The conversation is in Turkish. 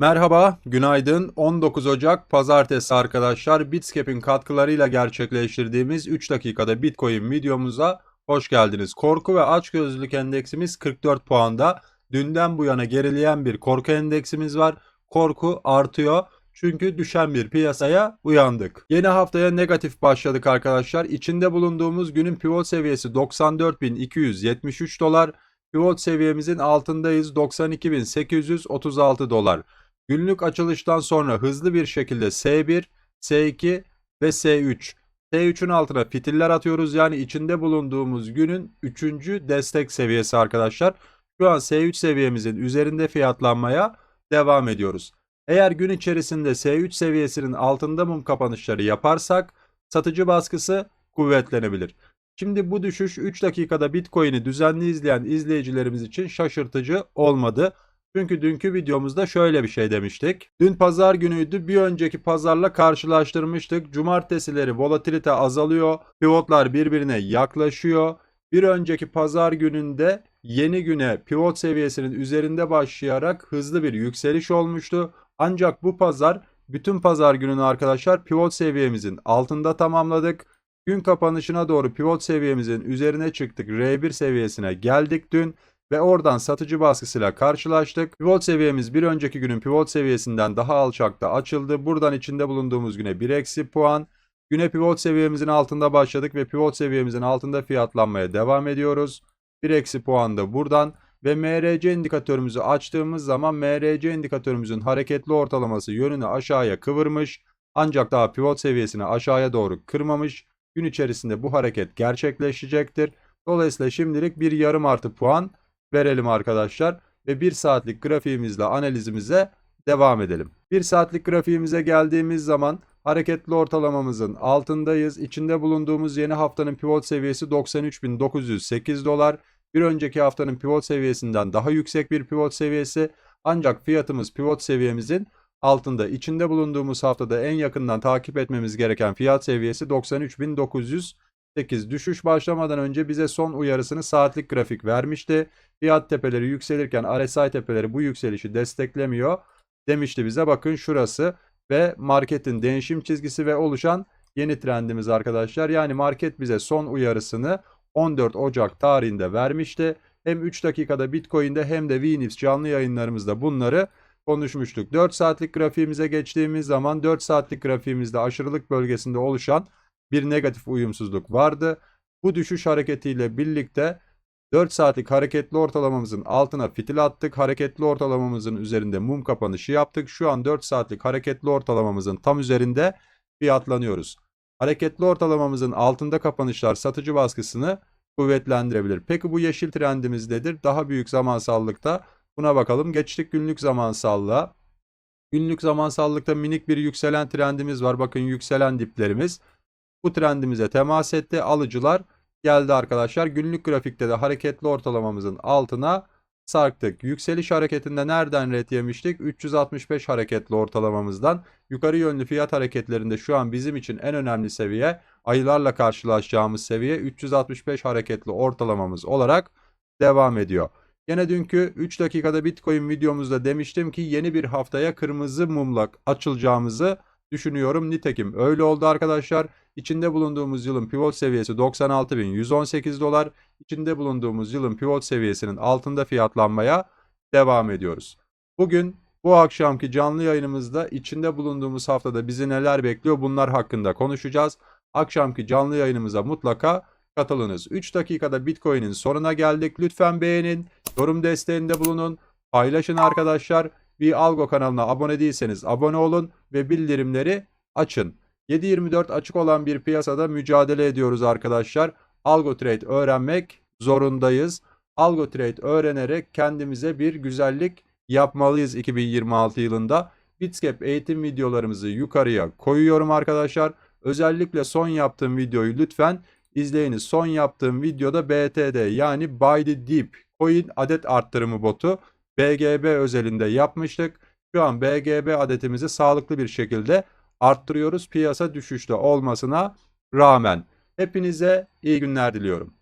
Merhaba, günaydın. 19 Ocak Pazartesi arkadaşlar. Bitscap'in katkılarıyla gerçekleştirdiğimiz 3 dakikada Bitcoin videomuza hoş geldiniz. Korku ve açgözlülük endeksimiz 44 puanda. Dünden bu yana gerileyen bir korku endeksimiz var. Korku artıyor. Çünkü düşen bir piyasaya uyandık. Yeni haftaya negatif başladık arkadaşlar. İçinde bulunduğumuz günün pivot seviyesi 94.273 dolar. Pivot seviyemizin altındayız 92.836 dolar. Günlük açılıştan sonra hızlı bir şekilde S1, S2 ve S3. S3'ün altına fitiller atıyoruz. Yani içinde bulunduğumuz günün 3. destek seviyesi arkadaşlar. Şu an S3 seviyemizin üzerinde fiyatlanmaya devam ediyoruz. Eğer gün içerisinde S3 seviyesinin altında mum kapanışları yaparsak satıcı baskısı kuvvetlenebilir. Şimdi bu düşüş 3 dakikada Bitcoin'i düzenli izleyen izleyicilerimiz için şaşırtıcı olmadı. Çünkü dünkü videomuzda şöyle bir şey demiştik. Dün pazar günüydü. Bir önceki pazarla karşılaştırmıştık. Cumartesileri volatilite azalıyor. Pivotlar birbirine yaklaşıyor. Bir önceki pazar gününde yeni güne pivot seviyesinin üzerinde başlayarak hızlı bir yükseliş olmuştu. Ancak bu pazar bütün pazar gününü arkadaşlar pivot seviyemizin altında tamamladık. Gün kapanışına doğru pivot seviyemizin üzerine çıktık. R1 seviyesine geldik dün ve oradan satıcı baskısıyla karşılaştık. Pivot seviyemiz bir önceki günün pivot seviyesinden daha alçakta açıldı. Buradan içinde bulunduğumuz güne 1 eksi puan. Güne pivot seviyemizin altında başladık ve pivot seviyemizin altında fiyatlanmaya devam ediyoruz. 1 eksi puan da buradan ve MRC indikatörümüzü açtığımız zaman MRC indikatörümüzün hareketli ortalaması yönünü aşağıya kıvırmış. Ancak daha pivot seviyesini aşağıya doğru kırmamış. Gün içerisinde bu hareket gerçekleşecektir. Dolayısıyla şimdilik bir yarım artı puan verelim arkadaşlar ve 1 saatlik grafiğimizle analizimize devam edelim. 1 saatlik grafiğimize geldiğimiz zaman hareketli ortalamamızın altındayız. İçinde bulunduğumuz yeni haftanın pivot seviyesi 93.908 dolar. Bir önceki haftanın pivot seviyesinden daha yüksek bir pivot seviyesi. Ancak fiyatımız pivot seviyemizin altında. İçinde bulunduğumuz haftada en yakından takip etmemiz gereken fiyat seviyesi 93.908. Düşüş başlamadan önce bize son uyarısını saatlik grafik vermişti. Fiyat tepeleri yükselirken RSI tepeleri bu yükselişi desteklemiyor demişti bize. Bakın şurası ve marketin değişim çizgisi ve oluşan yeni trendimiz arkadaşlar. Yani market bize son uyarısını 14 Ocak tarihinde vermişti. Hem 3 dakikada Bitcoin'de hem de VNIPS canlı yayınlarımızda bunları konuşmuştuk. 4 saatlik grafiğimize geçtiğimiz zaman 4 saatlik grafiğimizde aşırılık bölgesinde oluşan bir negatif uyumsuzluk vardı. Bu düşüş hareketiyle birlikte 4 saatlik hareketli ortalamamızın altına fitil attık. Hareketli ortalamamızın üzerinde mum kapanışı yaptık. Şu an 4 saatlik hareketli ortalamamızın tam üzerinde fiyatlanıyoruz. Hareketli ortalamamızın altında kapanışlar satıcı baskısını kuvvetlendirebilir. Peki bu yeşil trendimiz nedir? Daha büyük zamansallıkta buna bakalım. Geçtik günlük zamansallığa. Günlük zamansallıkta minik bir yükselen trendimiz var. Bakın yükselen diplerimiz. Bu trendimize temas etti. Alıcılar geldi arkadaşlar. Günlük grafikte de hareketli ortalamamızın altına sarktık. Yükseliş hareketinde nereden ret yemiştik? 365 hareketli ortalamamızdan. Yukarı yönlü fiyat hareketlerinde şu an bizim için en önemli seviye ayılarla karşılaşacağımız seviye 365 hareketli ortalamamız olarak devam ediyor. Yine dünkü 3 dakikada Bitcoin videomuzda demiştim ki yeni bir haftaya kırmızı mumla açılacağımızı düşünüyorum. Nitekim öyle oldu arkadaşlar. İçinde bulunduğumuz yılın pivot seviyesi 96.118 dolar. İçinde bulunduğumuz yılın pivot seviyesinin altında fiyatlanmaya devam ediyoruz. Bugün bu akşamki canlı yayınımızda içinde bulunduğumuz haftada bizi neler bekliyor bunlar hakkında konuşacağız. Akşamki canlı yayınımıza mutlaka katılınız. 3 dakikada Bitcoin'in sonuna geldik. Lütfen beğenin, yorum desteğinde bulunun, paylaşın arkadaşlar. Bir Algo kanalına abone değilseniz abone olun ve bildirimleri açın. 7.24 açık olan bir piyasada mücadele ediyoruz arkadaşlar. Algo Trade öğrenmek zorundayız. Algo Trade öğrenerek kendimize bir güzellik yapmalıyız 2026 yılında. Bitscap eğitim videolarımızı yukarıya koyuyorum arkadaşlar. Özellikle son yaptığım videoyu lütfen izleyiniz. Son yaptığım videoda BTD yani Buy the Deep Coin adet arttırımı botu BGB özelinde yapmıştık. Şu an BGB adetimizi sağlıklı bir şekilde arttırıyoruz piyasa düşüşte olmasına rağmen. Hepinize iyi günler diliyorum.